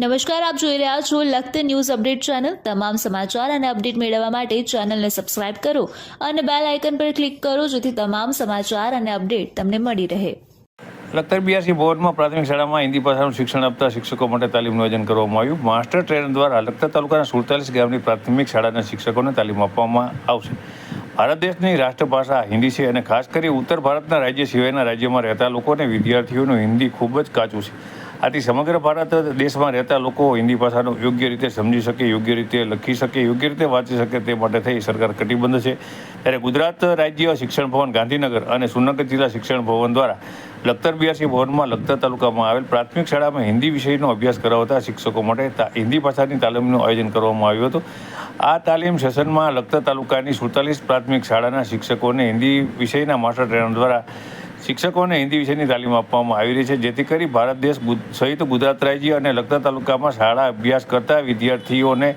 નમસ્કાર, આપ જોઈ રહ્યા છો લખત ન્યૂઝ અપડેટ ચેનલ. તમામ સમાચાર અને અપડેટ મેળવવા માટે ચેનલને સબસ્ક્રાઇબ કરો અને બેલ આઇકન પર ક્લિક કરો જેથી તમામ સમાચાર અને અપડેટ તમને મળી રહે. લખતર બીઆરસી બોર્ડમાં પ્રાથમિક શાળામાં હિન્દી ભાષાનું શિક્ષણ આપતા શિક્ષકો માટે તાલીમનું આયોજન કરવામાં આવ્યું. માસ્ટર ટ્રેનર દ્વારા લખતર તાલુકાના સુડતાલીસ ગામની પ્રાથમિક શાળાના શિક્ષકોને તાલીમ આપવામાં આવશે. ભારત દેશની રાષ્ટ્રભાષા હિન્દી છે અને ખાસ કરી ઉત્તર ભારતના રાજ્ય સિવાયના રાજ્યમાં રહેતા લોકોને વિદ્યાર્થીઓનું હિન્દી ખૂબ જ કાચું છે. આથી સમગ્ર ભારત દેશમાં રહેતા લોકો હિન્દી ભાષાનો યોગ્ય રીતે સમજી શકે, યોગ્ય રીતે લખી શકે, યોગ્ય રીતે વાંચી શકે તે માટે થઈ સરકાર કટિબદ્ધ છે. ત્યારે ગુજરાત રાજ્ય શિક્ષણ ભવન ગાંધીનગર અને સુરનગર જિલ્લા શિક્ષણ ભવન દ્વારા લખતર બીઆરસી ભવનમાં લખતર તાલુકામાં આવેલ પ્રાથમિક શાળામાં હિન્દી વિષયનો અભ્યાસ કરાવતા શિક્ષકો માટે હિન્દી ભાષાની તાલીમનું આયોજન કરવામાં આવ્યું હતું. આ તાલીમ સેશનમાં લખતર તાલુકાની સુડતાલીસ પ્રાથમિક શાળાના શિક્ષકોને હિન્દી વિષયના માસ્ટર ટ્રેનર દ્વારા શિક્ષકોને હિન્દી વિષયની તાલીમ આપવામાં આવી રહી છે, જેથી કરી ભારત દેશ સહિત ગુજરાત રાજ્ય અને લગતા તાલુકામાં શાળા અભ્યાસ કરતા વિદ્યાર્થીઓને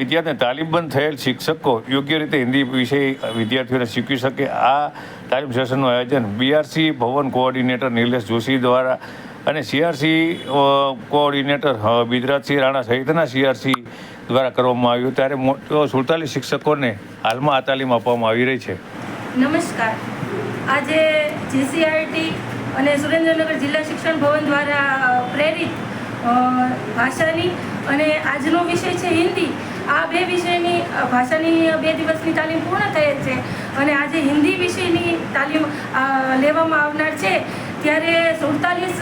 વિદ્યાર્થીને તાલીમબંધ થયેલ શિક્ષકો યોગ્ય રીતે હિન્દી વિષય વિદ્યાર્થીઓને શીખવી શકે. આ તાલીમ સેશનનું આયોજન બીઆરસી ભવન કોઓર્ડિનેટર નિલેશ જોશી દ્વારા અને સીઆરસી કોઓર્ડિનેટર બિદરાજસિંહ રાણા સહિતના સીઆરસી દ્વારા કરવામાં આવ્યું. ત્યારે મોટો સુડતાલીસ શિક્ષકોને હાલમાં આ તાલીમ આપવામાં આવી રહી છે. નમસ્કાર. આજે જીસીઆરટી અને સુરેન્દ્રનગર જિલ્લા શિક્ષણ ભવન દ્વારા પ્રેરિત ભાષાની અને આજનો વિષય છે હિન્દી. આ બે વિષયની ભાષાની બે દિવસની તાલીમ પૂર્ણ થયેલ છે અને આજે હિન્દી વિષયની તાલીમ લેવામાં આવનાર છે. ત્યારે સુડતાલીસ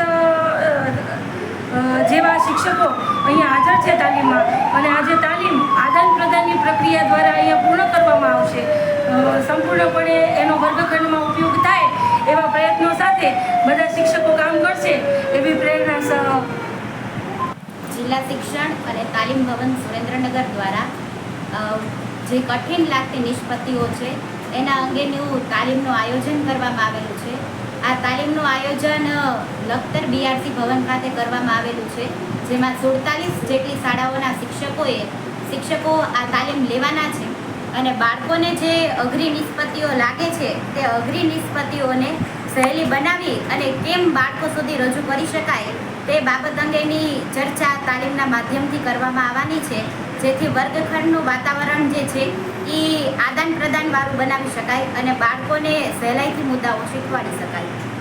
જેવા શિક્ષકો અહીંયા હાજર છે તાલીમમાં અને આજે તાલીમ આદાન પ્રદાનની પ્રક્રિયા દ્વારા અહીંયા પૂર્ણ કરવામાં આવશે. સંપૂર્ણપણે વર્ગખંડમાં ઉપયોગ થાય એવા પ્રયત્નો સાથે બધા શિક્ષકો કામ કરશે એવી પ્રેરણા સહ. જિલ્લા શિક્ષણ અને તાલીમ ભવન સુરેન્દ્રનગર દ્વારા જે કઠિન લાગતી નિષ્પત્તિઓ છે, એના અંગેનું તાલીમનું આયોજન કરવામાં આવેલું છે. આ તાલીમનું આયોજન લખતર બીઆરસી ભવન ખાતે કરવામાં આવેલું છે, જેમાં સુડતાલીસ જેટલી શાળાઓના શિક્ષકોએ, શિક્ષકો આ તાલીમ લેવાના છે. અને બાળકોને જે અઘરી નિષ્પત્તિઓ લાગે છે, તે અઘરી નિષ્પત્તિઓને સહેલી બનાવી અને કેમ બાળકો સુધી રજૂ કરી શકાય, તે બાબત અંગેની ચર્ચા તાલીમના માધ્યમથી કરવામાં આવવાની છે. જેથી વર્ગખંડનું વાતાવરણ જે છે એ આદાન પ્રદાનવાળું બનાવી શકાય અને બાળકોને સહેલાઈથી મુદ્દાઓ શીખવાડી શકાય.